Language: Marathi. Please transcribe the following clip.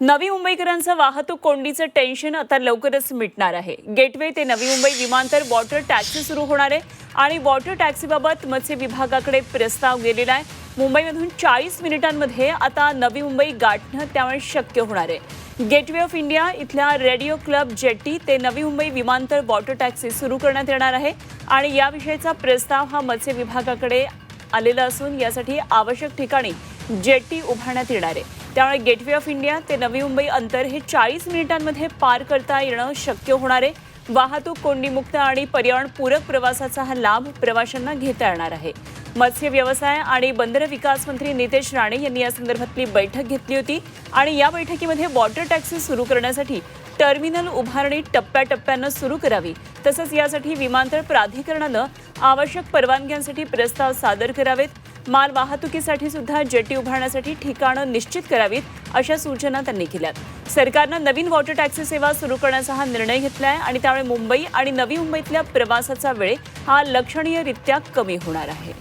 नवी मुंबईकरांचं वाहतूक कोंडीचं टेन्शन आता लवकरच मिटणार आहे. गेटवे ते नवी मुंबई विमानतळ वॉटर टॅक्सी सुरू होणार आहे आणि वॉटर टॅक्सीबाबत मत्स्य विभागाकडे प्रस्ताव गेलेला आहे. मुंबईमधून चाळीस मिनिटांमध्ये आता नवी मुंबई गाठणं त्यामुळे शक्य होणार आहे. गेटवे ऑफ इंडिया इथल्या रेडिओ क्लब जेट्टी ते नवी मुंबई विमानतळ वॉटर टॅक्सी सुरू करण्यात येणार आहे आणि याविषयीचा प्रस्ताव हा मत्स्य विभागाकडे आलेला असून यासाठी आवश्यक ठिकाणी जेट्टी उभारण्यात येणार आहे. त्यामुळे गेटवे ऑफ इंडिया ते नवी मुंबई अंतर हे चाळीस मिनिटांमध्ये पार करता येणं शक्य होणार आहे. वाहतूक कोंडीमुक्त आणि पर्यावरणपूरक प्रवासाचा हा लाभ प्रवाशांना घेता येणार आहे. मत्स्य व्यवसाय आणि बंदर विकास मंत्री नितेश राणे यांनी या संदर्भातली बैठक घेतली होती आणि या बैठकीमध्ये वॉटर टॅक्सी सुरू करण्यासाठी टर्मिनल उभारणी टप्प्याटप्प्यानं सुरू करावी. तसंच यासाठी विमानतळ प्राधिकरणानं आवश्यक परवानग्यांसाठी प्रस्ताव सादर करावेत. माल वाहतुकीसाठी सुद्धा जेटी उभारण्यासाठी ठिकाणं निश्चित करावीत अशा सूचना त्यांनी केल्यात. सरकारनं नवीन वॉटर टॅक्सी सेवा सुरू करण्याचा हा निर्णय घेतला आहे आणि त्यामुळे मुंबई आणि नवी मुंबईतल्या प्रवासाचा वेळ हा लक्षणीयरित्या कमी होणार आहे.